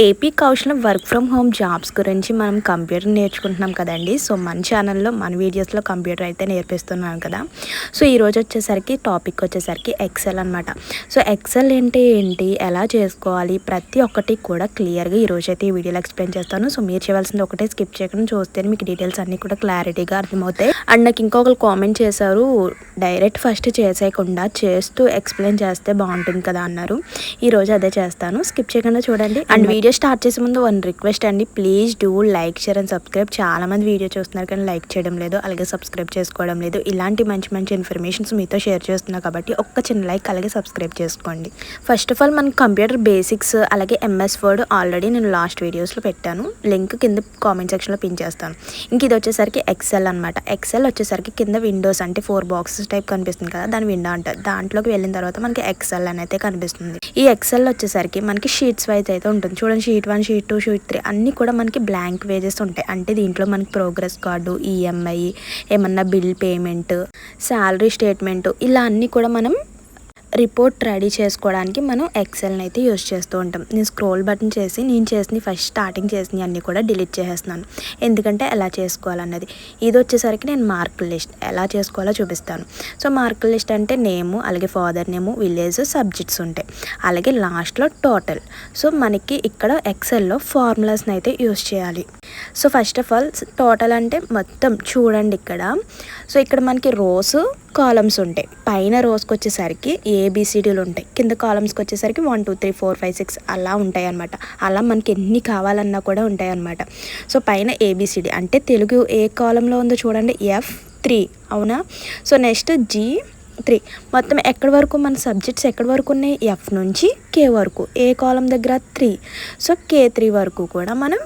AP Kaushalam work from home jobs గురించి మనం computer నేర్చుకుంటున్నాం కదండి. సో మన ఛానల్లో మన వీడియోస్లో కంప్యూటర్ అయితే నేర్పిస్తున్నాను కదా. సో ఈరోజు వచ్చేసరికి టాపిక్ వచ్చేసరికి ఎక్సెల్ అనమాట సో ఎక్సెల్ ఏంటి ఏంటి? ఎలా చేసుకోవాలి? ప్రతి ఒక్కటి కూడా క్లియర్గా ఈరోజు అయితే ఈ వీడియోలో ఎక్స్ప్లెయిన్ చేస్తాను. సో మీరు చేయాల్సింది ఒకటే స్కిప్ చేయకుండా చూస్తే మీకు డీటెయిల్స్ అన్నీ కూడా క్లారిటీగా అర్థమవుతాయి. అండ్ నాకు ఇంకొకరు కామెంట్ చేశారు డైరెక్ట్ ఫస్ట్ చేసేయకుండా చేస్తూ ఎక్స్ప్లెయిన్ చేస్తే బాగుంటుంది కదా అన్నారు. ఈరోజు అదే చేస్తాను. స్కిప్ చేయకుండా చూడండి. అండ్ వీడియో స్టార్ట్ చేసే ముందు వన్ రిక్వెస్ట్ అండి. Please do like share and subscribe చాలా మంది వీడియో చూస్తున్నారు కానీ లైక్ చేయడం లేదు అలాగే సబ్స్క్రైబ్ చేసుకోవడం లేదు. ఇలాంటి మంచి మంచి ఇన్ఫర్మేషన్స్ మీతో షేర్ చేస్తున్నా కాబట్టి ఒక్క చిన్న లైక్ అలాగే సబ్స్క్రైబ్ చేసుకోండి. ఫస్ట్ ఆఫ్ ఆల్ మన కంప్యూటర్ బేసిక్స్ అలాగే ఎంఎస్ వర్డ్ ఆల్రెడీ నేను లాస్ట్ వీడియోస్లో పెట్టాను. లింక్ కింద కామెంట్ సెక్షన్లో పిన్ చేస్తాను. ఇంక ఇది వచ్చేసరికి ఎక్సెల్ అనమాట ఎక్సెల్ వచ్చేసరికి కింద విండోస్ అంటే ఫోర్ బాక్సెస్ టైప్ కనిపిస్తుంది కదా దాని విండో అంటారు దాంట్లోకి వెళ్ళిన తర్వాత మనకి ఎక్సెల్ అని అయితే కనిపిస్తుంది. ఈ ఎక్సెల్ వచ్చేసరికి మనకి షీట్స్ వైజ్ అయితే ఉంటుంది. చూడండి sheet one sheet two sheet three అన్నీ కూడా మనకి బ్లాంక్ వేజెస్ ఉంటాయి. అంటే దీంట్లో మనకి ప్రోగ్రెస్ కార్డు ఈఎంఐ ఏమన్నా బిల్ పేమెంట్ శాలరీ స్టేట్మెంట్ ఇలా అన్నీ కూడా మనం రిపోర్ట్ రెడీ చేసుకోవడానికి మనం ఎక్సెల్ని అయితే యూస్ చేస్తూ ఉంటాం. నేను స్క్రోల్ బటన్ చేసి నేను చేసిన ఫస్ట్ స్టార్టింగ్ చేసిన అన్నీ కూడా డిలీట్ చేసేస్తున్నాను. ఎందుకంటే ఎలా చేసుకోవాలన్నది. ఇది వచ్చేసరికి నేను మార్కుల లిస్ట్. ఎలా చేసుకోవాలో చూపిస్తాను. సో మార్కుల లిస్ట్ అంటే నేము అలాగే ఫాదర్ నేము విలేజ్ సబ్జెక్ట్స్ ఉంటాయి. అలాగే లాస్ట్లో టోటల్ సో మనకి ఇక్కడ ఎక్సెల్లో ఫార్ములాస్ని అయితే యూస్ చేయాలి. So first of all total అంటే మొత్తం చూడండి ఇక్కడ. సో ఇక్కడ మనకి రోస్ కాలమ్స్ ఉంటాయి. పైన రోస్కి వచ్చేసరికి ఏబిసిడీలు ఉంటాయి. కింద కాలమ్స్కి వచ్చేసరికి one two three four five six అలా ఉంటాయి అనమాట అలా మనకి ఎన్ని కావాలన్నా కూడా ఉంటాయి అనమాట సో పైన ఏబిసిడి అంటే తెలుగు ఏ కాలంలో ఉందో చూడండి. ఎఫ్ త్రీ అవునా? సో నెక్స్ట్ జీ త్రీ మొత్తం ఎక్కడి వరకు? మన సబ్జెక్ట్స్ ఎక్కడి వరకు ఉన్నాయి? ఎఫ్ నుంచి కే వరకు. ఏ కాలం దగ్గర? త్రీ సో కే త్రీ వరకు కూడా మనం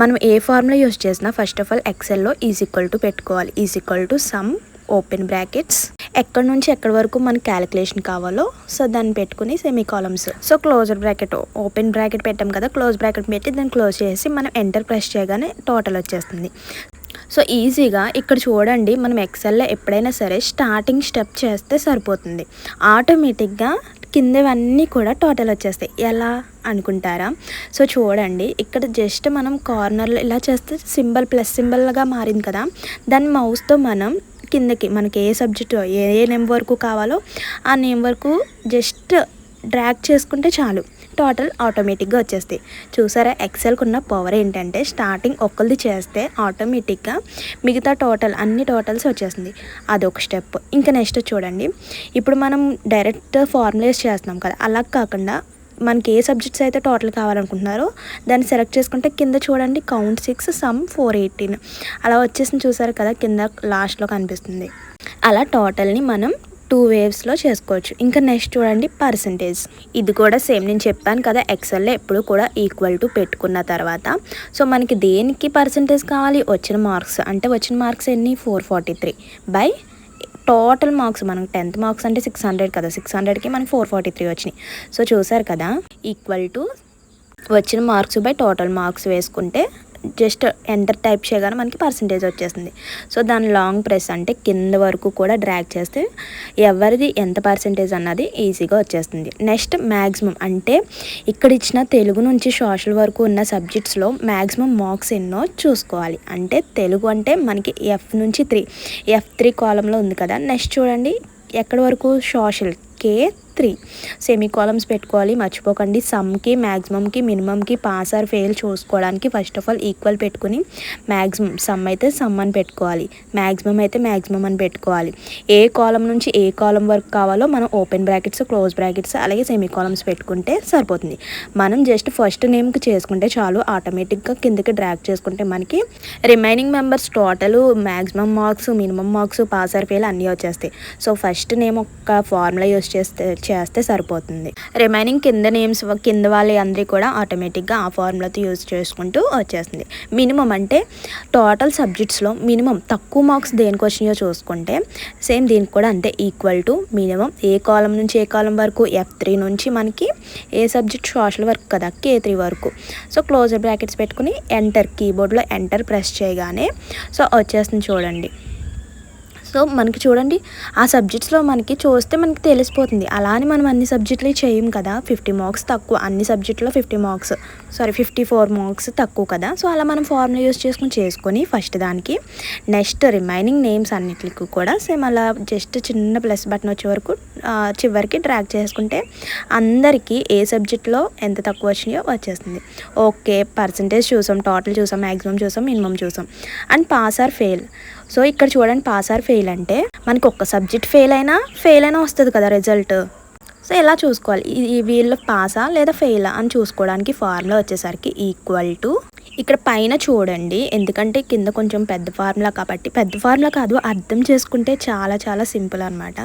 మనం ఏ ఫార్ములా యూస్ చేసినా ఫస్ట్ ఆఫ్ ఆల్ ఎక్సెల్లో ఈజ్ ఈక్వల్ టు పెట్టుకోవాలి. Is equal to sum open brackets. ఎక్కడి నుంచి ఎక్కడి వరకు మనకి క్యాలిక్యులేషన్ కావాలో సో దాన్ని పెట్టుకుని semicolons so closer bracket open bracket పెట్టాం కదా క్లోజ్ బ్రాకెట్ పెట్టి దాన్ని క్లోజ్ చేసి మనం ఎంటర్ ప్రెస్ చేయగానే టోటల్ వచ్చేస్తుంది. సో ఈజీగా ఇక్కడ చూడండి మనం ఎక్సెల్లో ఎప్పుడైనా సరే స్టార్టింగ్ స్టెప్ చేస్తే సరిపోతుంది. ఆటోమేటిక్గా కిందవన్నీ కూడా టోటల్ వచ్చేస్తాయి. ఎలా అనుకుంటారా? సో చూడండి ఇక్కడ జస్ట్ మనం కార్నర్లో ఇలా చేస్తే సింబల్ ప్లస్ సింబల్గా మారింది కదా. దాన్ని మౌస్తో మనం కిందకి మనకి ఏ సబ్జెక్టు ఏ ఏ నేమ్ వరకు కావాలో ఆ నేమ్ వరకు జస్ట్ డ్రాగ్ చేసుకుంటే చాలు. టోటల్ ఆటోమేటిక్గా వచ్చేస్తాయి. చూసారా ఎక్సెల్కి ఉన్న పవర్ ఏంటంటే స్టార్టింగ్ ఒక్కరిది చేస్తే ఆటోమేటిక్గా మిగతా టోటల్ అన్ని టోటల్స్ వచ్చేస్తుంది. అదొక స్టెప్ ఇంకా నెక్స్ట్ చూడండి. ఇప్పుడు మనం డైరెక్ట్ ఫార్ములేస్ చేస్తున్నాం కదా అలా కాకుండా మనకి ఏ సబ్జెక్ట్స్ అయితే టోటల్ కావాలనుకుంటున్నారో దాన్ని సెలెక్ట్ చేసుకుంటే కింద చూడండి count six sum four eighteen అలా వచ్చేసింది చూసారు కదా కింద లాస్ట్లో కనిపిస్తుంది. అలా టోటల్ని మనం టూ వేవ్స్లో చేసుకోవచ్చు. ఇంకా నెక్స్ట్ చూడండి పర్సంటేజ్ ఇది కూడా సేమ్ నేను చెప్పాను కదా ఎక్సెల్లో ఎప్పుడు కూడా ఈక్వల్ టు పెట్టుకున్న తర్వాత. సో మనకి దేనికి పర్సంటేజ్ కావాలి? వచ్చిన మార్క్స్ అంటే వచ్చిన మార్క్స్ ఎన్ని? Four forty three by total marks మనకు టెన్త్ మార్క్స్ అంటే సిక్స్ హండ్రెడ్ కదా. సిక్స్ హండ్రెడ్కి మనకి ఫోర్ ఫార్టీ త్రీ వచ్చినాయి. సో చూసారు కదా? ఈక్వల్ టు వచ్చిన మార్క్స్ బై టోటల్ మార్క్స్ వేసుకుంటే జస్ట్ ఎంటర్ టైప్ చేయగానే మనకి పర్సంటేజ్ వచ్చేస్తుంది. సో దాని లాంగ్ ప్రెస్ అంటే కింద వరకు కూడా డ్రాగ్ చేస్తే ఎవరిది ఎంత పర్సంటేజ్ అన్నది ఈజీగా వచ్చేస్తుంది. నెక్స్ట్ మ్యాక్సిమం అంటే ఇక్కడ ఇచ్చిన తెలుగు నుంచి సోషల్ వరకు ఉన్న సబ్జెక్ట్స్లో మ్యాక్సిమం మార్క్స్ ఎన్నో చూసుకోవాలి. అంటే తెలుగు అంటే మనకి ఎఫ్ నుంచి త్రీ ఎఫ్ త్రీ కాలంలో ఉంది కదా. నెక్స్ట్ చూడండి ఎక్కడి వరకు? Social K three. Semi columns పెట్టుకోవాలి మర్చిపోకండి. సమ్కి మ్యాక్సిమంకి మినిమంకి పాస్ ఆర్ ఫెయిల్ చూసుకోవడానికి ఫస్ట్ ఆఫ్ ఆల్ ఈక్వల్ పెట్టుకుని మ్యాక్సిమం సమ్ అయితే సమ్ అని పెట్టుకోవాలి. మ్యాక్సిమం అయితే మ్యాక్సిమం అని పెట్టుకోవాలి. ఏ కాలం నుంచి ఏ కాలం వరకు కావాలో మనం ఓపెన్ బ్రాకెట్స్ క్లోజ్ బ్రాకెట్స్ అలాగే సెమీ కాలమ్స్ పెట్టుకుంటే సరిపోతుంది. మనం జస్ట్ ఫస్ట్ నేమ్కి చేసుకుంటే చాలు. ఆటోమేటిక్గా కిందకి డ్రాక్ చేసుకుంటే మనకి remaining members total maximum marks minimum marks pass or fail అన్నీ వచ్చేస్తాయి. సో ఫస్ట్ నేమ్ ఒక ఫార్ములా యూస్ చేస్తే చేస్తే సరిపోతుంది. రిమైనింగ్ కింద నేమ్స్ కింద వాళ్ళ అందరి కూడా ఆటోమేటిక్గా ఆ ఫార్ములాతో యూజ్ చేసుకుంటూ వచ్చేస్తుంది. మినిమం అంటే టోటల్ సబ్జెక్ట్స్లో మినిమం తక్కువ మార్క్స్ దేనికి వచ్చినాయో చూసుకుంటే సేమ్ దీనికి కూడా అంతే equal to minimum A column నుంచి ఏ కాలం వరకు ఎఫ్ త్రీ నుంచి మనకి ఏ సబ్జెక్ట్ సోషల్ వర్క్ కదా కే త్రీ వరకు. సో క్లోజర్ బ్రాకెట్స్ పెట్టుకుని ఎంటర్ కీబోర్డ్లో ఎంటర్ ప్రెస్ చేయగానే సో వచ్చేస్తుంది చూడండి. సో మనకి చూడండి ఆ సబ్జెక్ట్స్లో మనకి చూస్తే మనకి తెలిసిపోతుంది. అలా అని మనం అన్ని సబ్జెక్టులు చేయం కదా ఫిఫ్టీ మార్క్స్ తక్కువ అన్ని సబ్జెక్టులో fifty marks sorry fifty four marks తక్కువ కదా. సో అలా మనం ఫార్ములా యూస్ చేసుకుని చేసుకొని ఫస్ట్ దానికి నెక్స్ట్ రిమైనింగ్ నేమ్స్ అన్నిటికి కూడా సేమ్ అలా జస్ట్ చిన్న ప్లస్ బటన్ వచ్చే వరకు చివరికి ట్రాక్ చేసుకుంటే అందరికీ ఏ సబ్జెక్ట్లో ఎంత తక్కువ వచ్చినాయో వచ్చేస్తుంది. ఓకే పర్సంటేజ్ చూసాం టోటల్ చూసాం మ్యాక్సిమం చూసాం మినిమం చూసాం. And pass or fail so ఇక్కడ చూడండి పాస్ ఆర్ ఫెయిల్ అంటే మనకి ఒక్క సబ్జెక్ట్ ఫెయిల్ అయినా ఫెయిల్ అయినా వస్తుంది కదా రిజల్ట్. సో ఎలా చూసుకోవాలి? ఈ వీళ్ళు పాసా లేదా ఫెయిలా అని చూసుకోవడానికి ఫార్ములా వచ్చేసరికి ఈక్వల్ టు ఇక్కడ పైన చూడండి ఎందుకంటే కింద కొంచెం పెద్ద ఫార్ములా కాబట్టి పెద్ద ఫార్ములా కాదు అర్థం చేసుకుంటే చాలా చాలా సింపుల్ అనమాట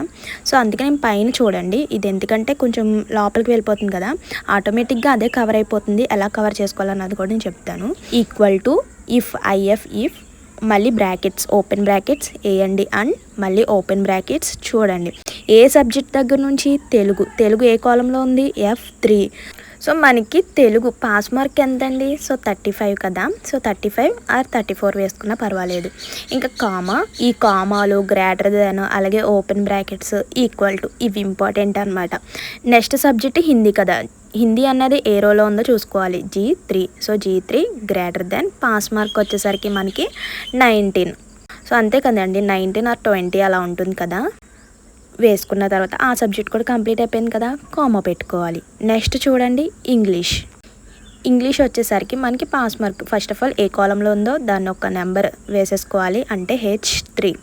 సో అందుకే నేను పైన చూడండి ఇది ఎందుకంటే కొంచెం లోపలికి వెళ్ళిపోతుంది కదా ఆటోమేటిక్గా అదే కవర్ అయిపోతుంది ఎలా కవర్ చేసుకోవాలన్నది కూడా నేను చెప్తాను. Equal to if IF if మళ్ళీ బ్రాకెట్స్ ఓపెన్ బ్రాకెట్స్ వేయండి అండ్ మళ్ళీ ఓపెన్ బ్రాకెట్స్ చూడండి. ఏ సబ్జెక్ట్ దగ్గర నుంచి? తెలుగు. తెలుగు ఏ కాలంలో ఉంది? F three. సో మనకి తెలుగు పాస్ మార్క్ ఎంతండి? సో థర్టీ ఫైవ్ కదా. So thirty five or thirty four వేసుకున్నా పర్వాలేదు. ఇంకా కామా? ఈ కామాలు గ్రేటర్ దాన్ అలాగే ఓపెన్ బ్రాకెట్స్ ఈక్వల్ టు ఇవి ఇంపార్టెంట్ అనమాట నెక్స్ట్ సబ్జెక్ట్ హిందీ కదా. హిందీ అన్నది ఏ రోలో ఉందో చూసుకోవాలి. G three. So G three greater than pass mark వచ్చేసరికి మనకి నైన్టీన్. సో అంతే కదండి. నైన్టీన్ ఆర్ ట్వంటీ అలా ఉంటుంది కదా. వేసుకున్న తర్వాత ఆ సబ్జెక్ట్ కూడా కంప్లీట్ అయిపోయింది కదా. కామా పెట్టుకోవాలి. నెక్స్ట్ చూడండి ఇంగ్లీష్. ఇంగ్లీష్ వచ్చేసరికి మనకి pass mark first of all A కాలంలో ఉందో దాన్ని ఒక నెంబర్ వేసేసుకోవాలి అంటే H three.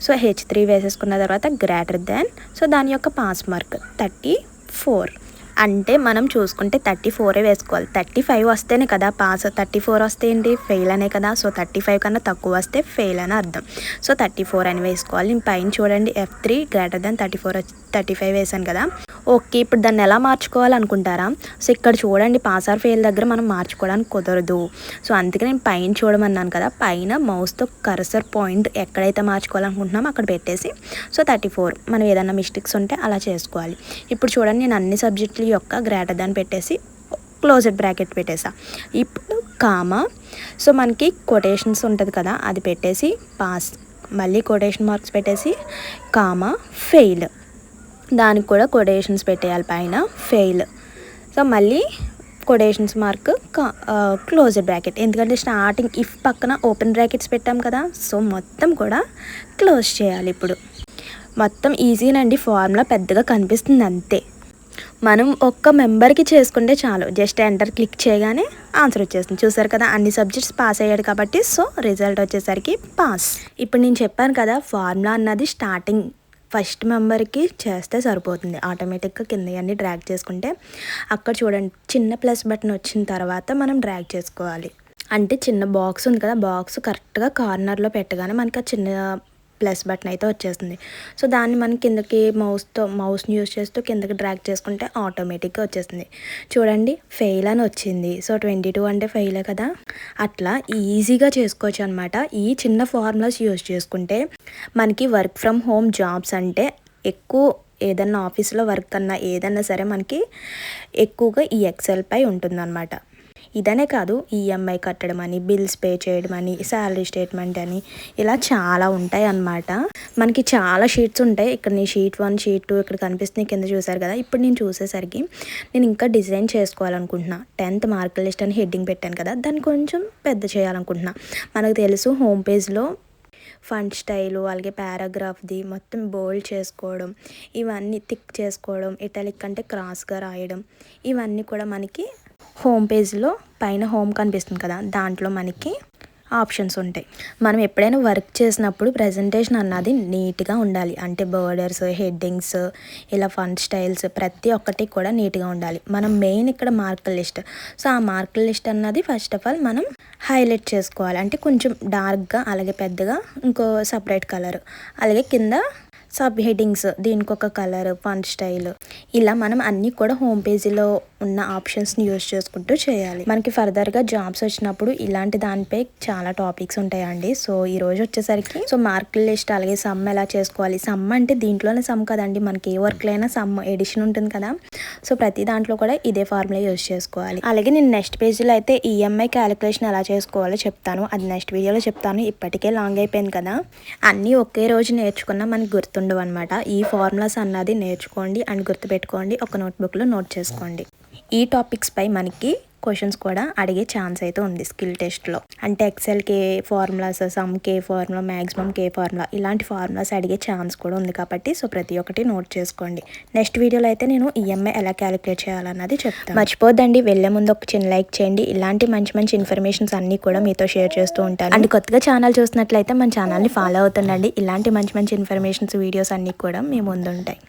So H three వేసేసుకున్న తర్వాత గ్రేటర్ దెన్. సో దాని యొక్క పాస్ మార్క్ థర్టీ ఫోర్. అంటే మనం చూసుకుంటే థర్టీ ఫోరే వేసుకోవాలి. థర్టీ ఫైవ్ వస్తేనే కదా పాస్. థర్టీ ఫోర్ వస్తే ఏంటి? ఫెయిల్ అనే కదా. సో థర్టీ ఫైవ్ కన్నా తక్కువ వస్తే ఫెయిల్ అని అర్థం. సో థర్టీ ఫోర్ అని వేసుకోవాలి. నేను పైన చూడండి F three greater than thirty four thirty five వేసాను కదా. ఓకే ఇప్పుడు దాన్ని ఎలా మార్చుకోవాలనుకుంటారా? సో ఇక్కడ చూడండి పాస్ ఆర్ ఫెయిల్ దగ్గర మనం మార్చుకోవడానికి కుదరదు. సో అందుకే నేను పైన చూడమన్నాను కదా పైన మౌస్తో కర్సర్ పాయింట్ ఎక్కడైతే మార్చుకోవాలనుకుంటున్నామో అక్కడ పెట్టేసి సో థర్టీ ఫోర్. మనం ఏదైనా మిస్టేక్స్ ఉంటే అలా చేసుకోవాలి. ఇప్పుడు చూడండి నేను అన్ని సబ్జెక్టుల యొక్క గ్రేటర్ దాన్ని పెట్టేసి క్లోజెడ్ బ్రాకెట్ పెట్టేసా. ఇప్పుడు కామా సో మనకి కొటేషన్స్ ఉంటుంది కదా అది పెట్టేసి పాస్ మళ్ళీ కొటేషన్ మార్క్స్ పెట్టేసి కామా ఫెయిల్. దానికి కూడా కొటేషన్స్ పెట్టేయాలి పైన. ఫెయిల్ సో మళ్ళీ కొటేషన్స్ మార్క్ క్లోజ్ బ్రాకెట్ ఎందుకంటే స్టార్టింగ్ ఇఫ్ పక్కన ఓపెన్ బ్రాకెట్స్ పెట్టాం కదా సో మొత్తం కూడా క్లోజ్ చేయాలి ఇప్పుడు. మొత్తం ఈజీనండి ఫార్ములా పెద్దగా కనిపిస్తుంది అంతే. మనం ఒక్క మెంబర్కి చేసుకుంటే చాలు. జస్ట్ ఎంటర్ క్లిక్ చేయగానే ఆన్సర్ వచ్చేస్తుంది. చూసారు కదా అన్ని సబ్జెక్ట్స్ పాస్ అయ్యాడు కాబట్టి సో రిజల్ట్ వచ్చేసరికి పాస్ ఇప్పుడు నేను చెప్పాను కదా ఫార్ములా అన్నది స్టార్టింగ్ ఫస్ట్ మెంబర్కి చేస్తే సరిపోతుంది. ఆటోమేటిక్గా కింద అన్ని డ్రాగ్ చేసుకుంటే అక్కడ చూడండి చిన్న ప్లస్ బటన్ వచ్చిన తర్వాత మనం డ్రాగ్ చేసుకోవాలి. అంటే చిన్న బాక్స్ ఉంది కదా బాక్స్ కరెక్ట్గా కార్నర్లో పెట్టగానే మనకి ఆ చిన్న ప్లస్ బటన్ అయితే వచ్చేస్తుంది. సో దాన్ని మనం కిందకి మౌస్తో మౌస్ని యూస్ చేస్తూ కిందకి డ్రాగ్ చేసుకుంటే ఆటోమేటిక్గా వచ్చేస్తుంది. చూడండి ఫెయిల్ అని వచ్చింది. సో ట్వంటీ టూ అంటే ఫెయిలే కదా? అట్లా ఈజీగా చేసుకోవచ్చు అనమాట ఈ చిన్న ఫార్ములాస్ యూస్ చేసుకుంటే మనకి వర్క్ ఫ్రమ్ హోమ్ జాబ్స్ అంటే ఎక్కువ ఏదన్నా ఆఫీస్లో వర్క్ అన్నా ఏదన్నా సరే మనకి ఎక్కువగా ఈ ఎక్సెల్ పై ఉంటుందన్నమాట. ఇదనే కాదు ఈఎంఐ కట్టడం అని బిల్స్ పే చేయడం అని శాలరీ స్టేట్మెంట్ అని ఇలా చాలా ఉంటాయి అన్నమాట. మనకి చాలా షీట్స్ ఉంటాయి. ఇక్కడ నీ షీట్ వన్ షీట్ టూ ఇక్కడ కనిపిస్తుంది. కింద చూసారు కదా? ఇప్పుడు నేను చూసేసరికి నేను ఇంకా డిజైన్ చేసుకోవాలనుకుంటున్నా. టెన్త్ మార్క్ లిస్ట్ అని హెడ్డింగ్ పెట్టాను కదా? దాన్ని కొంచెం పెద్ద చేయాలనుకుంటున్నా. మనకు తెలుసు హోమ్ పేజ్లో ఫండ్ స్టైలు అలాగే పారాగ్రాఫ్ది మొత్తం బోల్డ్ చేసుకోవడం ఇవన్నీ థిక్ చేసుకోవడం ఇటాలిక్ అంటే క్రాస్గా రాయడం ఇవన్నీ కూడా మనకి హోమ్ పేజ్లో పైన హోమ్ కనిపిస్తుంది కదా దాంట్లో మనకి ఆప్షన్స్ ఉంటాయి. మనం ఎప్పుడైనా వర్క్ చేసినప్పుడు ప్రజెంటేషన్ అన్నది నీట్గా ఉండాలి. అంటే బోర్డర్స్ హెడ్డింగ్స్ ఇలా ఫండ్ స్టైల్స్ ప్రతి ఒక్కటి కూడా నీట్గా ఉండాలి. మనం మెయిన్ ఇక్కడ మార్కుల లిస్ట్. సో ఆ మార్కుల లిస్ట్ అన్నది ఫస్ట్ ఆఫ్ ఆల్ మనం హైలైట్ చేసుకోవాలి. అంటే కొంచెం డార్క్గా అలాగే పెద్దగా ఇంకో సపరేట్ కలర్. అలాగే కింద సబ్ హెడ్డింగ్స్ దీనికి ఒక కలర్ ఫండ్ స్టైల్ ఇలా మనం అన్నీ కూడా హోమ్ పేజీలో ఉన్న ఆప్షన్స్ని యూజ్ చేసుకుంటూ చేయాలి. మనకి ఫర్దర్గా జాబ్స్ వచ్చినప్పుడు ఇలాంటి దానిపై చాలా టాపిక్స్ ఉంటాయండి. సో ఈ రోజు వచ్చేసరికి సో మార్కుల లిస్ట్ అలాగే సమ్ ఎలా చేసుకోవాలి? సమ్ అంటే దీంట్లోనే సమ్ కదండి. మనకి ఏ వర్క్లైనా సమ్ ఎడిషన్ ఉంటుంది కదా. సో ప్రతి దాంట్లో కూడా ఇదే ఫార్ములా యూస్ చేసుకోవాలి. అలాగే నేను నెక్స్ట్ పేజీలో అయితే ఈఎంఐ క్యాలిక్యులేషన్ ఎలా చేసుకోవాలో చెప్తాను. అది నెక్స్ట్ వీడియోలో చెప్తాను. ఇప్పటికే లాంగ్ అయిపోయింది కదా. అన్నీ ఒకే రోజు నేర్చుకున్నా మనకి గుర్తు అనమాట ఈ ఫార్ములాస్ అన్నది నేర్చుకోండి అండ్ గుర్తుపెట్టుకోండి. ఒక నోట్బుక్లో నోట్ చేసుకోండి. ఈ టాపిక్స్ పై మనకి క్వశ్చన్స్ కూడా అడిగే ఛాన్స్ అయితే ఉంది స్కిల్ టెస్ట్లో అంటే ఎక్సెల్ కే ఫార్ములాస్ సమ్ కే ఫార్ములా మ్యాక్సిమం కే ఫార్ములా ఇలాంటి ఫార్ములాస్ అడిగే ఛాన్స్ కూడా ఉంది కాబట్టి సో ప్రతి ఒక్కటి నోట్ చేసుకోండి. నెక్స్ట్ వీడియోలో అయితే నేను ఈఎంఐ ఎలా క్యాలిక్యులేట్ చేయాలన్నది చెప్తాను. మర్చిపోద్దండి వెళ్ళే ముందు ఒక చిన్న లైక్ చేయండి. ఇలాంటి మంచి మంచి ఇన్ఫర్మేషన్స్ అన్నీ కూడా మీతో షేర్ చేస్తూ ఉంటాను. అండ్ కొత్తగా ఛానల్ చూసినట్లయితే మన ఛానల్ని ఫాలో అవుతుండండి. ఇలాంటి మంచి మంచి ఇన్ఫర్మేషన్స్ వీడియోస్ అన్నీ కూడా మీ ముందు ఉంటాయి